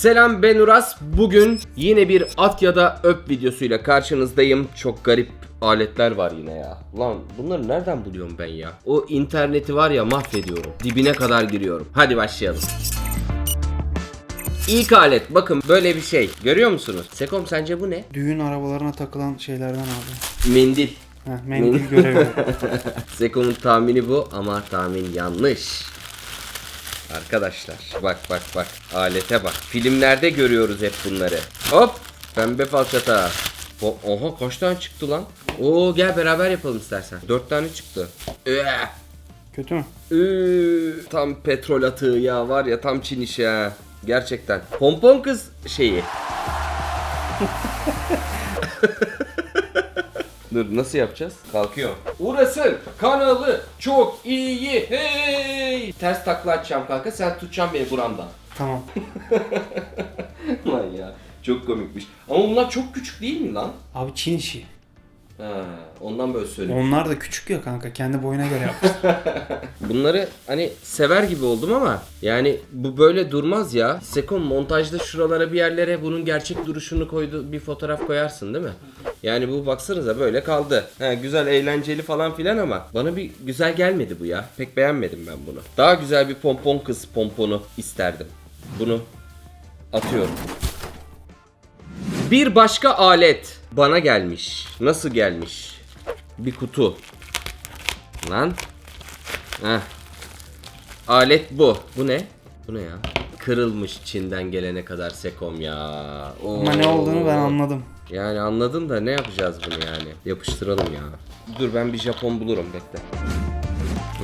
Selam ben Uras. Bugün yine bir at ya da öp videosuyla karşınızdayım. Çok garip aletler var yine ya. Lan bunları nereden buluyorum ben ya? O interneti var ya mahvediyorum. Dibine kadar giriyorum. Hadi başlayalım. İlk alet bakın böyle bir şey. Görüyor musunuz? Sekom sence bu ne? Düğün arabalarına takılan şeylerden abi. Mendil. Heh, mendil görevi. Sekom'un tahmini bu ama tahmin yanlış. Arkadaşlar bak bak bak alete bak. Filmlerde görüyoruz hep bunları. Hop pembe falçata. O, oha kaç tane çıktı lan? Oo gel beraber yapalım istersen. Dört tane çıktı. Üeh. Kötü mü? Üü, tam petrol atığı ya var ya tam Çin işi ha. Gerçekten. Pompon kız şeyi. Dur nasıl yapacağız? Kalkıyor. Uras'ın kanalı çok iyi. Hey! Ters takla atacağım kanka. Sen tutacaksın beni buramdan. Tamam. Lan ya. Çok komikmiş. Ama bunlar çok küçük değil mi lan? Abi Çin işi. Ha, ondan böyle söylüyorum. Onlar da küçük ya kanka. Kendi boyuna göre yapmış. Bunları hani sever gibi oldum ama yani bu böyle durmaz ya. Sekon montajda şuralara bir yerlere bunun gerçek duruşunu koydu bir fotoğraf koyarsın değil mi? Yani bu baksanıza böyle kaldı. Ha, güzel eğlenceli falan filan ama bana bir güzel gelmedi bu ya. Pek beğenmedim ben bunu. Daha güzel bir pompon kız pomponu isterdim. Bunu atıyorum. Bir başka alet bana gelmiş. Nasıl gelmiş? Bir kutu. Lan. Heh. Alet bu. Bu ne? Bu ne ya? Kırılmış Çin'den gelene kadar Sekom ya. Oo. Ama ne olduğunu ben anladım. Yani anladım da ne yapacağız bunu yani? Yapıştıralım ya. Dur ben bir Japon bulurum bekle.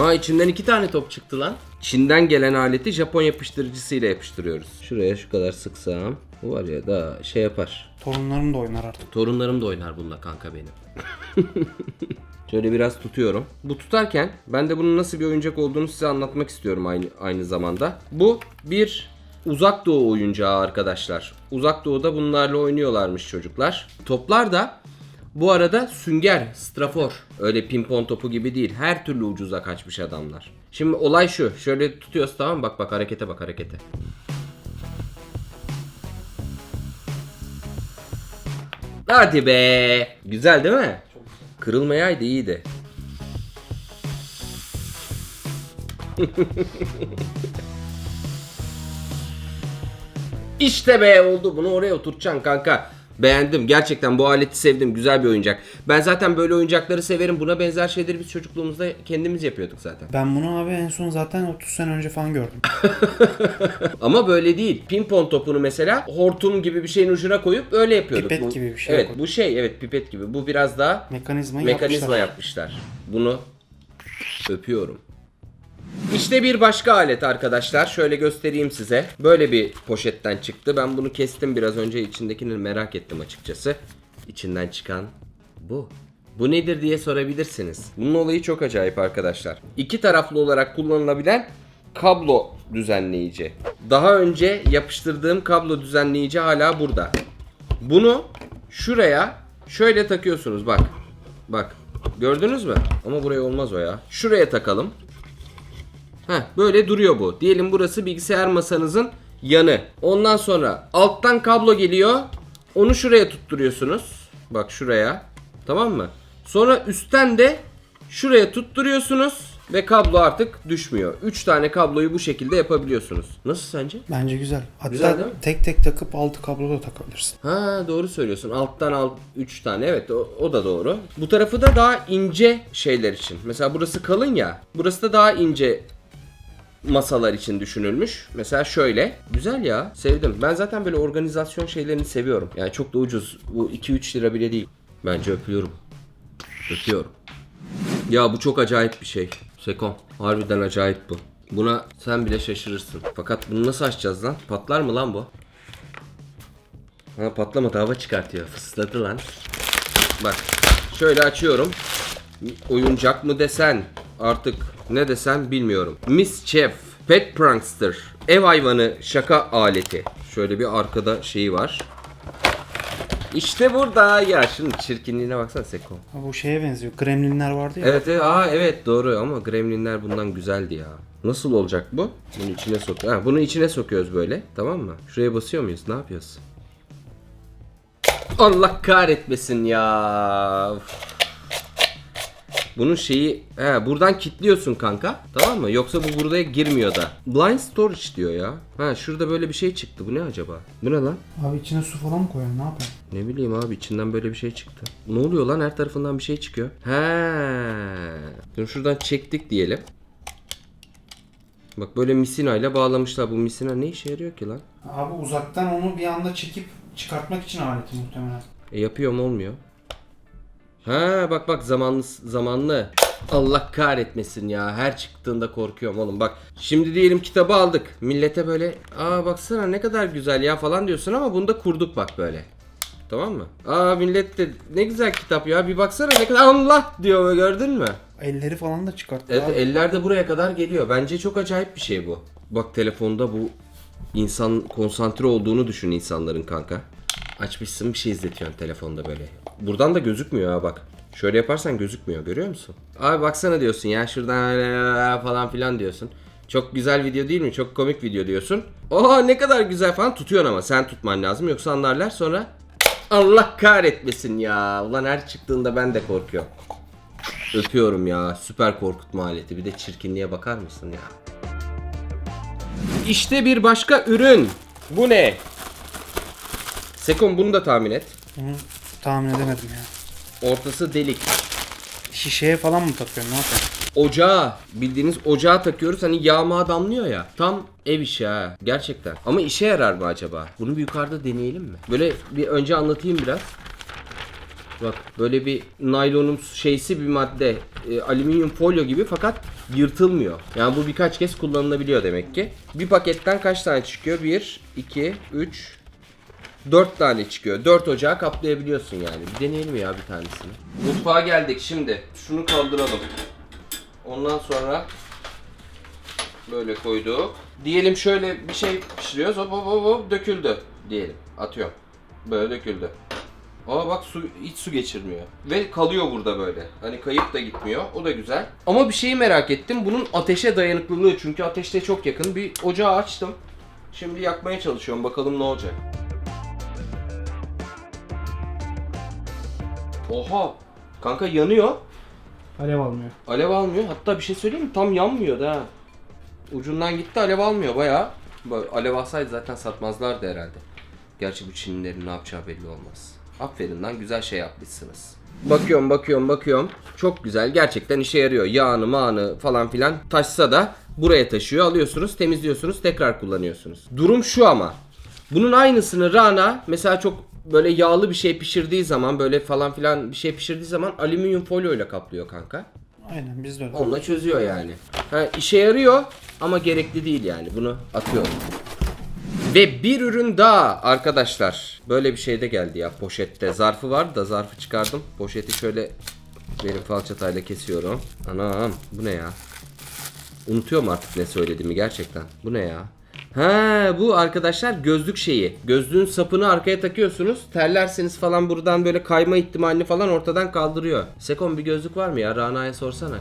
Aa içinden iki tane top çıktı lan. Çin'den gelen aleti Japon yapıştırıcısıyla yapıştırıyoruz. Şuraya şu kadar sıksam. Bu var ya da şey yapar. Torunlarım da oynar artık. Torunlarım da oynar bununla kanka benim. Şöyle biraz tutuyorum. Bu tutarken ben de bunun nasıl bir oyuncak olduğunu size anlatmak istiyorum aynı aynı zamanda. Bu bir uzak doğu oyuncağı arkadaşlar. Uzak doğuda bunlarla oynuyorlarmış çocuklar. Toplar da bu arada sünger, strafor. Öyle pimpon topu gibi değil. Her türlü ucuza kaçmış adamlar. Şimdi olay şu. Şöyle tutuyoruz tamam mı? Bak bak harekete bak harekete. Hadi be. Güzel değil mi? Kırılmayaydı iyiydi. işte be oldu. Bunu oraya oturtacaksın kanka. Beğendim. Gerçekten bu aleti sevdim. Güzel bir oyuncak. Ben zaten böyle oyuncakları severim. Buna benzer şeyleri biz çocukluğumuzda kendimiz yapıyorduk zaten. Ben bunu abi en son zaten 30 sene önce falan gördüm. Ama böyle değil. Pimpon topunu mesela hortum gibi bir şeyin ucuna koyup öyle yapıyorduk. Pipet Bu- gibi bir şey Evet koy- bu şey evet pipet gibi. Bu biraz daha Mekanizmayı mekanizma yapmışlar. yapmışlar. Bunu öpüyorum. İşte bir başka alet arkadaşlar. Şöyle göstereyim size. Böyle bir poşetten çıktı. Ben bunu kestim biraz önce. içindekini merak ettim açıkçası. İçinden çıkan bu. Bu nedir diye sorabilirsiniz. Bunun olayı çok acayip arkadaşlar. İki taraflı olarak kullanılabilen kablo düzenleyici. Daha önce yapıştırdığım kablo düzenleyici hala burada. Bunu şuraya şöyle takıyorsunuz bak. Bak. Gördünüz mü? Ama buraya olmaz o ya. Şuraya takalım. Heh, böyle duruyor bu. Diyelim burası bilgisayar masanızın yanı. Ondan sonra alttan kablo geliyor. Onu şuraya tutturuyorsunuz. Bak şuraya. Tamam mı? Sonra üstten de şuraya tutturuyorsunuz ve kablo artık düşmüyor. 3 tane kabloyu bu şekilde yapabiliyorsunuz. Nasıl sence? Bence güzel. Hatta Güzel değil mi? tek tek takıp altı kablo da takabilirsin. Ha doğru söylüyorsun. Alttan alt 3 tane. Evet o, o da doğru. Bu tarafı da daha ince şeyler için. Mesela burası kalın ya. Burası da daha ince masalar için düşünülmüş. Mesela şöyle. Güzel ya. Sevdim. Ben zaten böyle organizasyon şeylerini seviyorum. Yani çok da ucuz. Bu 2-3 lira bile değil. Bence öpüyorum. Öpüyorum. Ya bu çok acayip bir şey. Sekon. Harbiden acayip bu. Buna sen bile şaşırırsın. Fakat bunu nasıl açacağız lan? Patlar mı lan bu? Ha patlamadı hava çıkartıyor. Fısladı lan. Bak şöyle açıyorum. Oyuncak mı desen artık ne desen bilmiyorum. Mischief Pet Prankster Ev hayvanı şaka aleti. Şöyle bir arkada şeyi var. İşte burada ya şunun çirkinliğine baksana Seko. Ha, bu şeye benziyor. Gremlinler vardı ya. Evet, evet, aa, evet doğru ama Gremlinler bundan güzeldi ya. Nasıl olacak bu? Bunu içine sok. Ha, bunu içine sokuyoruz böyle. Tamam mı? Şuraya basıyor muyuz? Ne yapıyoruz? Allah kahretmesin ya. Üf. Bunun şeyi he, buradan kilitliyorsun kanka. Tamam mı? Yoksa bu buraya girmiyor da. Blind storage diyor ya. Ha şurada böyle bir şey çıktı. Bu ne acaba? Bu ne lan? Abi içine su falan mı koyalım ne yapalım? Ne bileyim abi içinden böyle bir şey çıktı. Ne oluyor lan her tarafından bir şey çıkıyor. He. Dur şuradan çektik diyelim. Bak böyle misinayla bağlamışlar. Bu misina ne işe yarıyor ki lan? Abi uzaktan onu bir anda çekip çıkartmak için aleti muhtemelen. E yapıyor mu olmuyor? Ha bak bak zamanlı zamanlı. Allah kahretmesin ya. Her çıktığında korkuyorum oğlum. Bak şimdi diyelim kitabı aldık. Millete böyle aa baksana ne kadar güzel ya falan diyorsun ama bunu da kurduk bak böyle. Tamam mı? Aa millet de ne güzel kitap ya. Bir baksana ne kadar Allah diyor gördün mü? Elleri falan da çıkarttı Evet abi. eller de buraya kadar geliyor. Bence çok acayip bir şey bu. Bak telefonda bu insan konsantre olduğunu düşün insanların kanka. Açmışsın bir şey izletiyorsun telefonda böyle. Buradan da gözükmüyor ha bak. Şöyle yaparsan gözükmüyor görüyor musun? Abi baksana diyorsun ya şuradan falan filan diyorsun. Çok güzel video değil mi? Çok komik video diyorsun. Oha ne kadar güzel falan tutuyorsun ama sen tutman lazım yoksa anlarlar sonra Allah kahretmesin ya. Ulan her çıktığında ben de korkuyorum. Öpüyorum ya. Süper korkutma aleti. Bir de çirkinliğe bakar mısın ya? İşte bir başka ürün. Bu ne? Sekon bunu da tahmin et. Bunu tahmin edemedim ya. Ortası delik. Şişeye falan mı takıyorsun ne yapıyorsun? Ocağa, bildiğiniz ocağa takıyoruz hani yağma damlıyor ya. Tam ev işi ha. Gerçekten. Ama işe yarar mı acaba? Bunu bir yukarıda deneyelim mi? Böyle bir önce anlatayım biraz. Bak böyle bir naylonun şeysi bir madde. e, alüminyum folyo gibi fakat yırtılmıyor. Yani bu birkaç kez kullanılabiliyor demek ki. Bir paketten kaç tane çıkıyor? 1, 2, 3, 4 tane çıkıyor. 4 ocağı kaplayabiliyorsun yani. Bir deneyelim ya bir tanesini. Mutfağa geldik şimdi. Şunu kaldıralım. Ondan sonra böyle koyduk. Diyelim şöyle bir şey pişiriyoruz. Hop hop hop, hop döküldü diyelim. Atıyorum. Böyle döküldü. Aa bak su hiç su geçirmiyor. Ve kalıyor burada böyle. Hani kayıp da gitmiyor. O da güzel. Ama bir şeyi merak ettim. Bunun ateşe dayanıklılığı. Çünkü ateşte çok yakın. Bir ocağı açtım. Şimdi yakmaya çalışıyorum. Bakalım ne olacak. Oha. Kanka yanıyor. Alev almıyor. Alev almıyor. Hatta bir şey söyleyeyim mi? Tam yanmıyor da. Ucundan gitti alev almıyor. Böyle Alev alsaydı zaten satmazlardı herhalde. Gerçi bu Çinlilerin ne yapacağı belli olmaz. Aferin lan güzel şey yapmışsınız. Bakıyorum bakıyorum bakıyorum. Çok güzel gerçekten işe yarıyor. Yağını mağını falan filan taşsa da buraya taşıyor. Alıyorsunuz temizliyorsunuz tekrar kullanıyorsunuz. Durum şu ama. Bunun aynısını Rana mesela çok böyle yağlı bir şey pişirdiği zaman böyle falan filan bir şey pişirdiği zaman alüminyum folyo ile kaplıyor kanka. Aynen biz de öyle. Onunla çözüyor yani. Ha, işe yarıyor ama gerekli değil yani. Bunu atıyorum. Ve bir ürün daha arkadaşlar. Böyle bir şey de geldi ya poşette. Zarfı vardı da zarfı çıkardım. Poşeti şöyle benim falçatayla kesiyorum. Anam bu ne ya? Unutuyorum artık ne söylediğimi gerçekten. Bu ne ya? Ha bu arkadaşlar gözlük şeyi. Gözlüğün sapını arkaya takıyorsunuz. Terlerseniz falan buradan böyle kayma ihtimalini falan ortadan kaldırıyor. Sekon bir gözlük var mı ya? Rana'ya sorsana.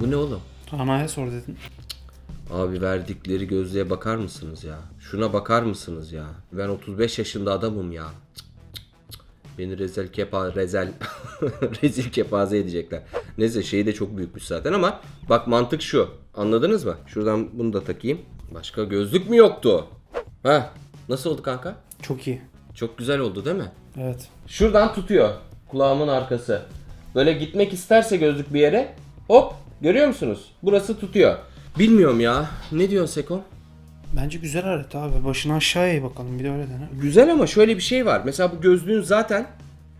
Bu ne oğlum? Anaya sor dedin. Abi verdikleri gözlüğe bakar mısınız ya? Şuna bakar mısınız ya? Ben 35 yaşında adamım ya. Beni rezel kepa rezel rezil kepaze edecekler. Neyse şeyi de çok büyükmüş zaten ama bak mantık şu. Anladınız mı? Şuradan bunu da takayım. Başka gözlük mü yoktu? Ha? Nasıl oldu kanka? Çok iyi. Çok güzel oldu değil mi? Evet. Şuradan tutuyor. Kulağımın arkası. Böyle gitmek isterse gözlük bir yere hop görüyor musunuz? Burası tutuyor. Bilmiyorum ya. Ne diyorsun Seko? Bence güzel alet abi. Başını aşağıya bakalım bir de öyle dene. Güzel ama şöyle bir şey var. Mesela bu gözlüğün zaten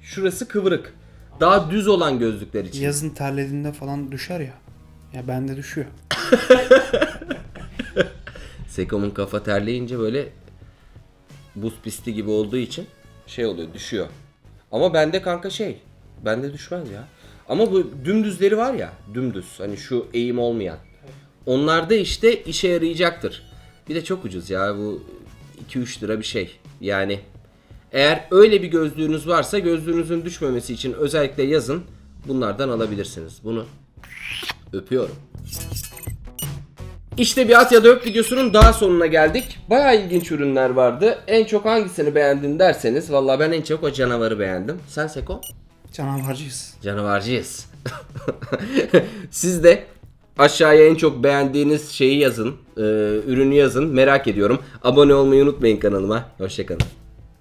şurası kıvırık. Daha düz olan gözlükler için. Yazın terlediğinde falan düşer ya. Ya bende düşüyor. Seko'nun kafa terleyince böyle buz pisti gibi olduğu için şey oluyor düşüyor. Ama bende kanka şey bende düşmez ya. Ama bu dümdüzleri var ya dümdüz hani şu eğim olmayan. Onlarda işte işe yarayacaktır. Bir de çok ucuz ya bu 2-3 lira bir şey. Yani eğer öyle bir gözlüğünüz varsa gözlüğünüzün düşmemesi için özellikle yazın bunlardan alabilirsiniz. Bunu Öpüyorum. İşte bir at ya da öp videosunun daha sonuna geldik. Bayağı ilginç ürünler vardı. En çok hangisini beğendin derseniz vallahi ben en çok o canavarı beğendim. Sen Seko? Canavarcıyız. Canavarcıyız. Siz de aşağıya en çok beğendiğiniz şeyi yazın. e, ürünü yazın. Merak ediyorum. Abone olmayı unutmayın kanalıma. Hoşçakalın.